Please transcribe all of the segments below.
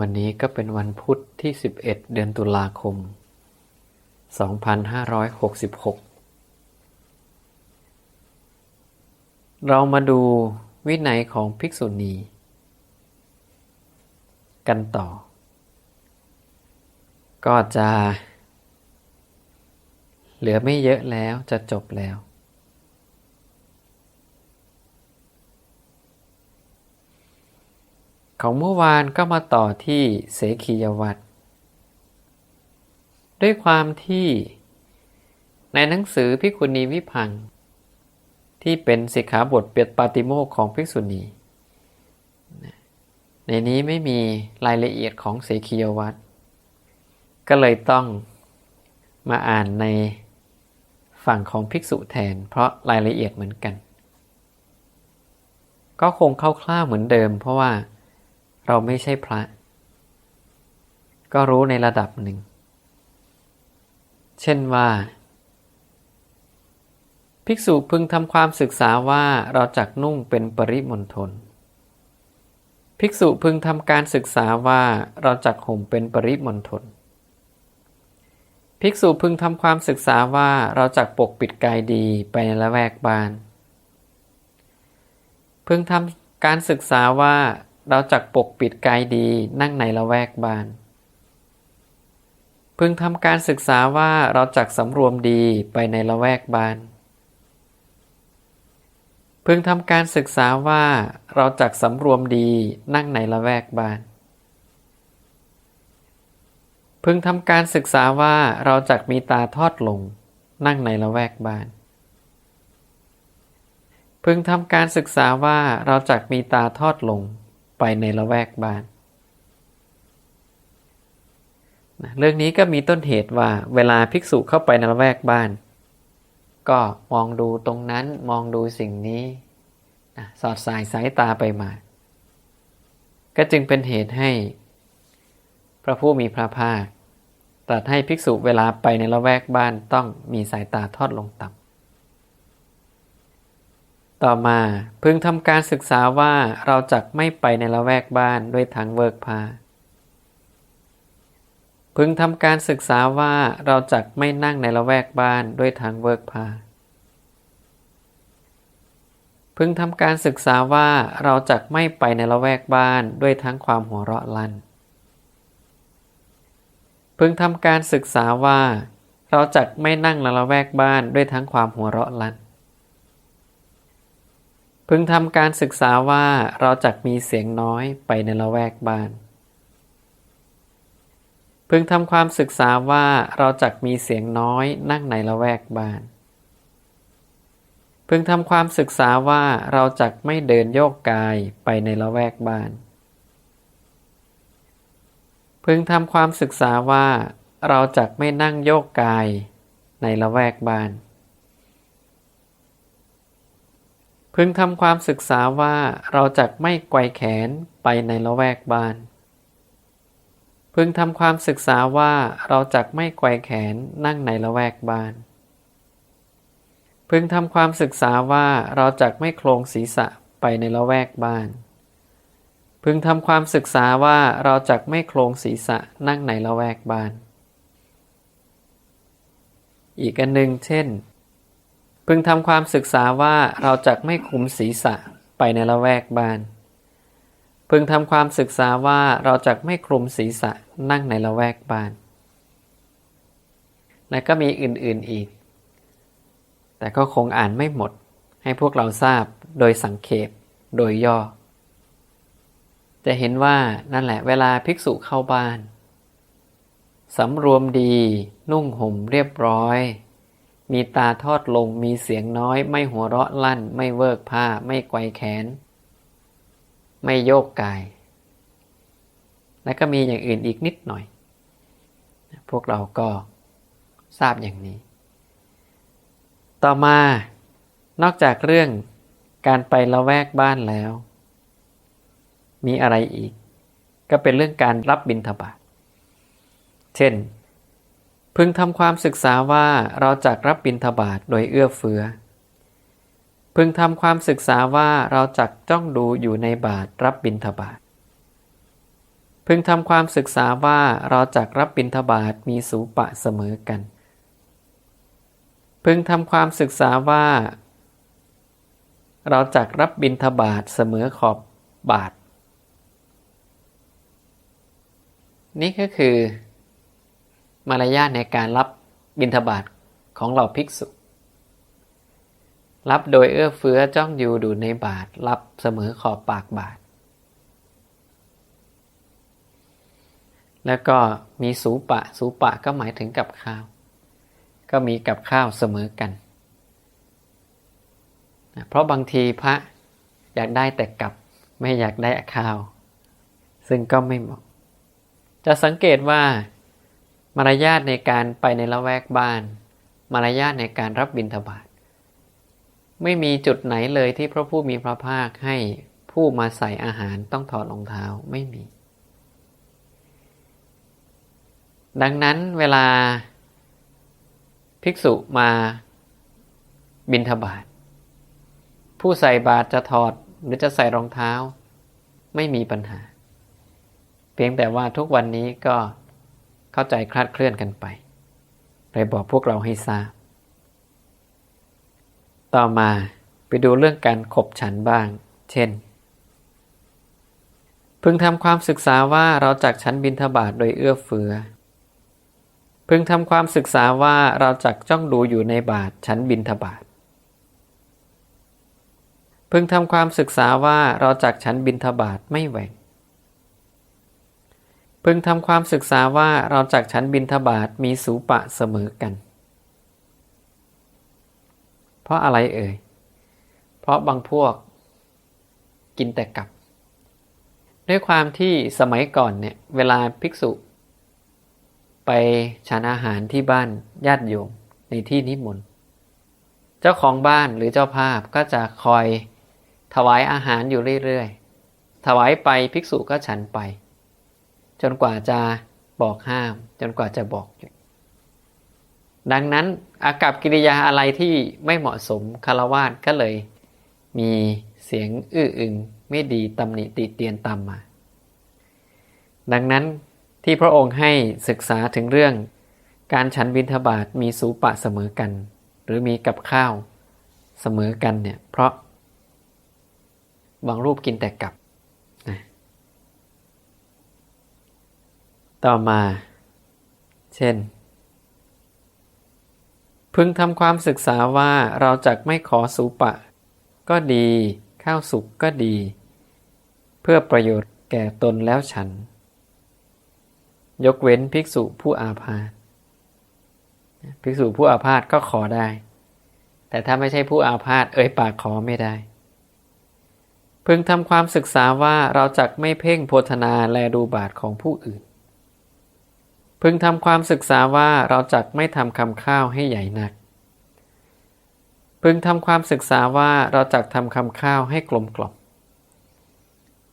วันนี้ก็เป็นวันพุธที่ 11 เดือนตุลาคม 2566 เรามาดูวินัยของภิกษุณี กันต่อ ก็จะ เหลือไม่เยอะแล้วจะจบแล้ว ของเมื่อวานก็มาต่อที่เสขียวัตรด้วยความที่ ในหนังสือพิกุณีวิพัง ที่เป็นสิกขาบทเปียดปาติโมกข์ของภิกษุณี ในนี้ไม่มีรายละเอียดของเสขียวัตรก็เลยต้องมาอ่านในฝั่งของภิกษุแทน เพราะรายละเอียดเหมือนกัน ก็คงคร่าวๆเหมือนเดิม เพราะว่า เราไม่ใช่พระ ก็รู้ในระดับหนึ่ง เช่นว่า ภิกษุพึงทำความศึกษาว่าเราจักนุ่งเป็นปริมณฑลภิกษุพึงทำการศึกษาว่าเราจักห่มเป็นปริมณฑลภิกษุพึงทำความศึกษาว่าเราจักปกปิดกายดีไปในละแวกบ้าน พึงทำการศึกษาว่า เราจักปกปิดกายดีนั่งในละแวกบ้าน พึงทำการศึกษาว่าเราจักสำรวมดีไปในละแวกบ้าน พึงทำการศึกษาว่าเราจักสำรวมดีนั่งในละแวกบ้าน พึงทำการศึกษาว่าเราจักมีตาทอดลง นั่งในละแวกบ้านพึงทำการศึกษาว่าเราจักมีตาทอดลง ไปในละแวกบ้านนะเรื่องนี้ก็มีต้นเหตุว่าเวลาภิกษุเข้าไปในละแวกบ้าน ก็มองดูตรงนั้นมองดูสิ่งนี้นะสอดสายสายตาไปมา ก็จึงเป็นเหตุให้ พระผู้มีพระภาคตรัสให้ภิกษุเวลาไปในละแวกบ้านต้องมีสายตาทอดลงต่ำ ต่อมาพึงทำการศึกษาว่าเราจักไม่ไปในละแวกบ้านด้วยทางเวิร์กพา พึงทำการศึกษาว่าเราจักไม่นั่งในละแวกบ้านด้วยทางเวิร์กพา พึงทำการศึกษาว่าเราจักไม่ไปในละแวกบ้านด้วยทั้งความหัวเราะลั่น พึงทำการศึกษาว่าเราจักไม่นั่งในละแวกบ้านด้วยทั้งความหัวเราะลั่น พึงทำการศึกษาว่าเราจักมีเสียงน้อยไปในละแวกบ้าน พึงทำความศึกษาว่าเราจักมีเสียงน้อยนั่งในละแวกบ้าน พึงทำความศึกษาว่าเราจักไม่เดินโยกกายไปในละแวกบ้าน พึงทำความศึกษาว่าเราจักไม่นั่งโยกกายในละแวกบ้าน พึงทำความศึกษาว่าเราจักไม่ไกวแขนไปในละแวกบ้าน พึงทำความศึกษาว่าเราจักไม่ไกวแขนนั่งในละแวกบ้าน พึงทำความศึกษาว่าเราจักไม่โครงศีรษะไปในละแวกบ้าน พึงทำความศึกษาว่าเราจักไม่โครงศีรษะนั่งในละแวกบ้าน อีกอันหนึ่งเช่น พึงทำความศึกษาว่าเราจะไม่คุมศีรษะไปในละแวกบ้าน พึงทำความศึกษาว่าเราจะไม่คลุมศีรษะนั่งในละแวกบ้าน และก็มีอื่นๆอีก แต่ก็คงอ่านไม่หมดให้พวกเราทราบโดยสังเขปโดยย่อ จะเห็นว่านั่นแหละเวลาภิกษุเข้าบ้านสำรวมดีนุ่งห่มเรียบร้อย มีตาทอดลงมีเสียงน้อย ไม่หัวเราะลั่น ไม่เวิกผ้า ไม่ไกวแขน ไม่โยกกาย และก็มีอย่างอื่นอีกนิดหน่อย พวกเราก็ทราบอย่างนี้ ต่อมานอกจากเรื่องการไปละแวกบ้านแล้ว มีอะไรอีก ก็เป็นเรื่องการรับบิณฑบาตเช่น พึงทำความศึกษาว่าเราจักรับบิณฑบาตโดยเอื้อเฟื้อ พึงทำความศึกษาว่าเราจักจ้องดูอยู่ในบาตรรับบิณฑบาตพึงทำความศึกษาว่าเราจักรับบิณฑบาตมีสูปะเสมอกัน พึงทำความศึกษาว่า เราจักรับบิณฑบาตเสมอขอบบาท นี่ก็คือ มารยาทในการรับบิณฑบาตของเราภิกษุ รับโดยเอื้อเฟื้อจ้องอยู่ดูในบาทรับเสมอขอบปากบาท แล้วก็มีสูปะ สูปะก็หมายถึงกับข้าว ก็มีกับข้าวเสมอกัน เพราะบางทีพระอยากได้แต่กับไม่อยากได้ข้าว ซึ่งก็ไม่เหมาะ จะสังเกตว่า มารยาทในการไปในละแวกบ้าน มารยาทในการรับบิณฑบาตไม่มีจุดไหนเลยที่พระผู้มีพระภาคให้ผู้มาใส่อาหารต้องถอดรองเท้าไม่มี ดังนั้นเวลาภิกษุมาบิณฑบาตผู้ใส่บาตรจะถอดหรือจะใส่รองเท้า ไม่มีปัญหา เพียงแต่ว่าทุกวันนี้ก็ เข้าใจคลาดเคลื่อนกันไปเลยบอกพวกเราให้ทราบ ต่อมาไปดูเรื่องการขบฉันบ้าง เช่น พึงทำความศึกษาว่าเราจักฉันบินทบาทโดยเอื้อเฟือ พึงทำความศึกษาว่าเราจักจ้องดูอยู่ในบาทฉันบินทบาทพึงทำความศึกษาว่าเราจักฉันบินทบาทไม่แหว่ง พึงทำความศึกษาว่าเราจักฉันบินทบาทมีสูปะเสมอกัน เพราะอะไรเอ่ย เพราะบางพวกกินแต่กับ ด้วยความที่สมัยก่อนเนี่ย เวลาภิกษุ ไปฉันอาหารที่บ้านญาติโยมในที่นิมนต์ เจ้าของบ้านหรือเจ้าภาพก็จะคอยถวายอาหารอยู่เรื่อยๆ ถวายไปภิกษุก็ฉันไป จนกว่าจะบอกห้าม จนกว่าจะบอกหยุดดังนั้นอากับกิริยาอะไรที่ไม่เหมาะสมคารวาสก็เลย มีเสียงอื้ออึงไม่ดีตำหนิติเตียนตามมา ดังนั้นที่พระองค์ให้ศึกษาถึงเรื่อง การฉันบิณฑบาตมีสูปะเสมอกัน หรือมีกับข้าวเสมอกันเนี่ยเพราะบางรูปกินแต่กับนะ ต่อมา เช่น พึงทำความศึกษาว่าเราจะไม่ขอสูปะ ก็ดี ข้าวสุกก็ดี เพื่อประโยชน์แก่ตนแล้วฉัน ยกเว้นภิกษุผู้อาพาธภิกษุผู้อาพาธก็ขอได้ แต่ถ้าไม่ใช่ผู้อาพาธเอ่ยปากขอไม่ได้ พึงทำความศึกษาว่าเราจักไม่เพ่งโพธนาแลดูบาทของผู้อื่น พึงทำความศึกษาว่าเราจักไม่ทำคำข้าวให้ใหญ่นัก พึงทำความศึกษาว่าเราจักทำคำข้าวให้กลมกล่อม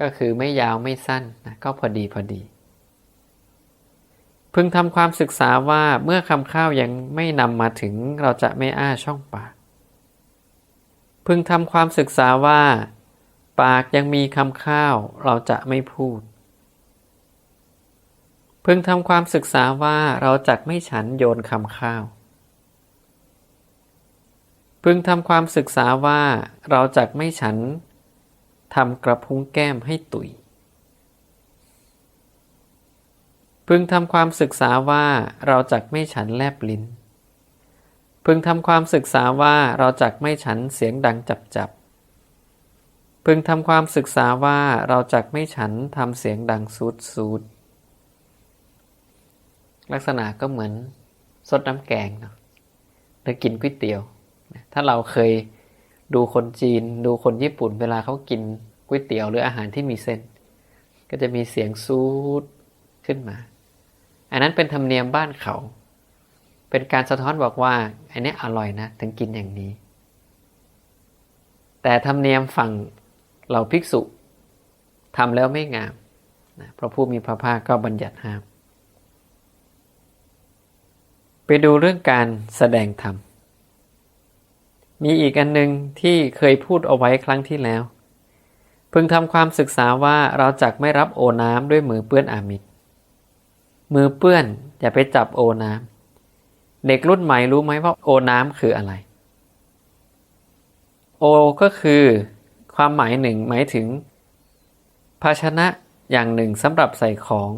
ก็คือไม่ยาวไม่สั้นนะก็พอดีพอดี พึงทำความศึกษาว่าเมื่อคำข้าวยังไม่นำมาถึงเราจะไม่อ้าช่องปาก พึงทำความศึกษาว่า ปากยังมีคำข้าวเราจะไม่พูด พึงทำความศึกษาว่าเราจักไม่ฉันโยนคำข้าวพึงทำความศึกษาว่าเราจักไม่ฉันทำกระพุ้งแก้มให้ตุยพึงทำความศึกษาว่าเราจักไม่ฉันแลบลิ้นพึงทำความศึกษาว่าเราจักไม่ฉันเสียงดังจับจับพึงทำความศึกษาว่าเราจักไม่ฉันทำเสียงดังซูดซูด ลักษณะก็เหมือนสดน้ำแกงเนาะหรือกินก๋วยเตี๋ยว ถ้าเราเคยดูคนจีน ดูคนญี่ปุ่น เวลาเขากินก๋วยเตี๋ยวหรืออาหารที่มีเส้น ก็จะมีเสียงซูดขึ้นมา อันนั้นเป็นธรรมเนียมบ้านเขา เป็นการสะท้อนบอกว่า อันนี้อร่อยนะ ถึงกินอย่างนี้ แต่ธรรมเนียมฝั่งเราภิกษุทำแล้วไม่งามนะพระผู้มีพระภาคก็บัญญัติห้าม ไปดูเรื่องการแสดงธรรม มีอีกอันหนึ่งที่เคยพูดเอาไว้ครั้งที่แล้ว พึงทำความศึกษาว่าเราจักไม่รับโอน้ำด้วยมือเปื้อนอามิตร มือเปื้อนอย่าไปจับโอน้ำ เด็กรุ่นใหม่รู้ไหมว่าโอน้ำคืออะไร โอก็คือความหมายหนึ่งหมายถึง ภาชนะอย่างหนึ่งสำหรับใส่ของ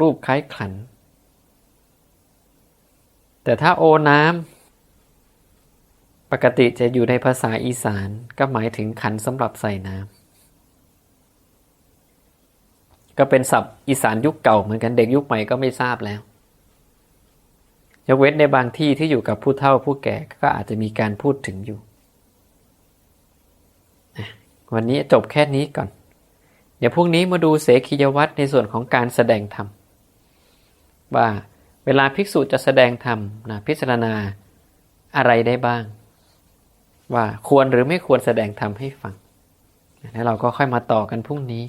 รูปคล้ายขัน แต่ถ้าโอน้ำปกติจะอยู่ในภาษาอีสานก็หมายถึงขันสำหรับใส่น้ำก็เป็นศัพท์อีสานยุคเก่าเหมือนกันเด็กยุคใหม่ก็ไม่ทราบแล้ว ยกเว้นในบางที่ที่อยู่กับผู้เฒ่าผู้แก่ก็อาจจะมีการพูดถึงอยู่ วันนี้จบแค่นี้ก่อน เดี๋ยวพรุ่งนี้มาดูเสขียวัตรในส่วนของการแสดงธรรมว่า เวลาภิกษุจะแสดงธรรมนะพิจารณาอะไรได้บ้าง ว่าควรหรือไม่ควรแสดงธรรมให้ฟัง แล้วเราก็ค่อยมาต่อกันพรุ่งนี้